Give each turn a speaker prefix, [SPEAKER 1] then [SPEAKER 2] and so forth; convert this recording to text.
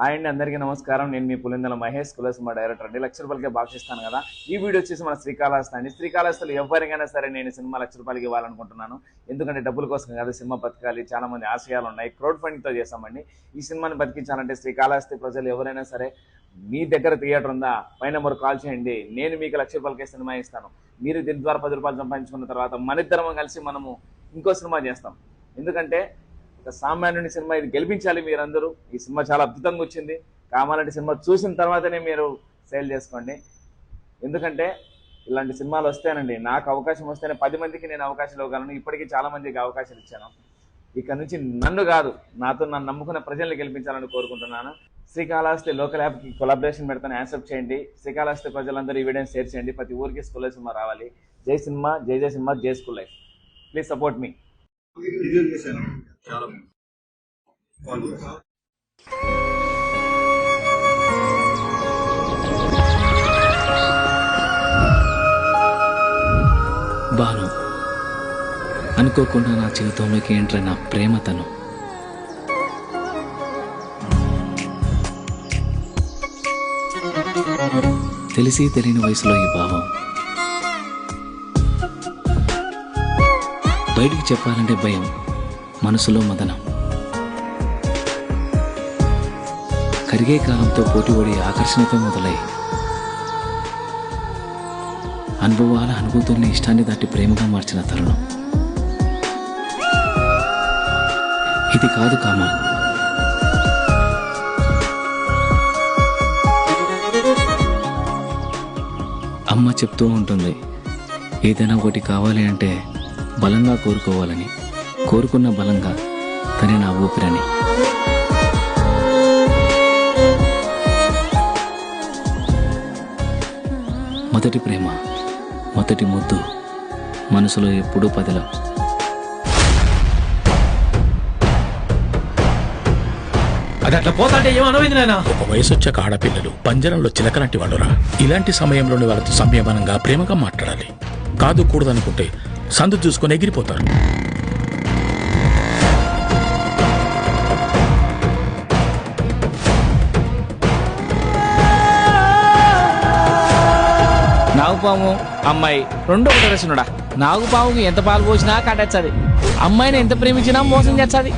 [SPEAKER 1] Hi అండి అందరికీ నమస్కారం. నేను మీ పులిందల మహేష్ కులసిమ డైరెక్టర్ అండి. లక్ష రూపాయలకి బాక్స్ కదా. ఈ వీడియో వచ్చేసి మన శ్రీకాళహస్తి అండి. శ్రీకాళహస్తిలో ఎవరికైనా సరే నేను సినిమా లక్ష రూపాయలకి ఇవ్వాలనుకుంటున్నాను. ఎందుకంటే డబ్బుల కోసం కాదు సినిమా బతకాలి చాలా మంది ఆశయాలు ఉన్నాయి. క్రౌడ్ ఫండింగ్తో చేస్తామండి ఈ సినిమాని బతికించాలంటే శ్రీకాళహస్తి ప్రజలు ఎవరైనా సరే మీ దగ్గర థియేటర్ ఉందా? పై నెంబర్ కాల్ చేయండి. నేను మీకు లక్ష రూపాయలకే సినిమా ఇస్తాను. మీరు దీని ద్వారా పది రూపాయలు సంపాదించుకున్న తర్వాత మన ఇద్దరం కలిసి మనము ఇంకో సినిమా చేస్తాం. ఎందుకంటే సామాన్యుని సినిమా ఇది గెలిపించాలి మీరందరూ. ఈ సినిమా చాలా అద్భుతంగా వచ్చింది. కావాలంటే సినిమా చూసిన తర్వాతనే మీరు సేల్ చేసుకోండి. ఎందుకంటే ఇలాంటి సినిమాలు వస్తేనండి నాకు అవకాశం వస్తేనే పది మందికి నేను అవకాశాలు ఇవ్వగలను. ఇప్పటికీ చాలా మందికి అవకాశాలు ఇచ్చాను. ఇక నుంచి నన్ను కాదు నాతో నన్ను నమ్ముకున్న ప్రజల్ని గెలిపించాలని కోరుకుంటున్నాను. శ్రీకాళహస్తి లోకల్ యాప్కి కొలాబరేషన్ పెడతాను. యాక్సెప్ట్ చేయండి. శ్రీకాళహస్తి ప్రజలందరూ ఈ వీడియోని షేర్ చేయండి. ప్రతి ఊరికి స్కూల్ సినిమా రావాలి. జై సినిమా జై జై సినిమా జై school life. Please support me.
[SPEAKER 2] Review చేశాను. చాలా బాగుంది.
[SPEAKER 3] బాను అనుకోకుండా నా జీవితంలోకి ఎంటర్ నా ప్రేమ తను తెలిసి తెలియని వయసులో ఈ భావం బయటికి చెప్పాలంటే భయం మనసులో మదనం. కరిగే కాలంతో పోటీపడి ఆకర్షణతో మొదలై అనుభవాల అనుభూతుల్ని ఇష్టాన్ని దాటి ప్రేమగా మార్చిన తరుణం. ఇది కాదు కామ. అమ్మ చెప్తూ ఉంటుంది ఏదైనా ఒకటి కావాలి అంటే బలంగా కోరుకోవాలని కోరుకున్న బలంగా తనే నా ఊపిరని. మొదటి ప్రేమ మొదటి ముద్దు మనసులో ఎప్పుడూ పదిలం.
[SPEAKER 4] అది అట్లా పోతాంటే ఏమనమైంది నాయన?
[SPEAKER 5] ఒక వయసు వచ్చాక ఆడపిల్లలు పంజరంలో చిలకలాంటి వాళ్ళురా. ఇలాంటి సమయంలోని వాళ్ళతో సంయమనంగా ప్రేమగా మాట్లాడాలి. కాదు కూడదనుకుంటే సందు చూసుకొని ఎగిరిపోతారు.
[SPEAKER 3] నాగుపాము అమ్మాయి రెండు ఒకటి రచనుడా నాగుపాముకి ఎంత పాలు పోసినా కట్టచ్చది అమ్మాయిని ఎంత ప్రేమించినా మోసం చేస్తుంది.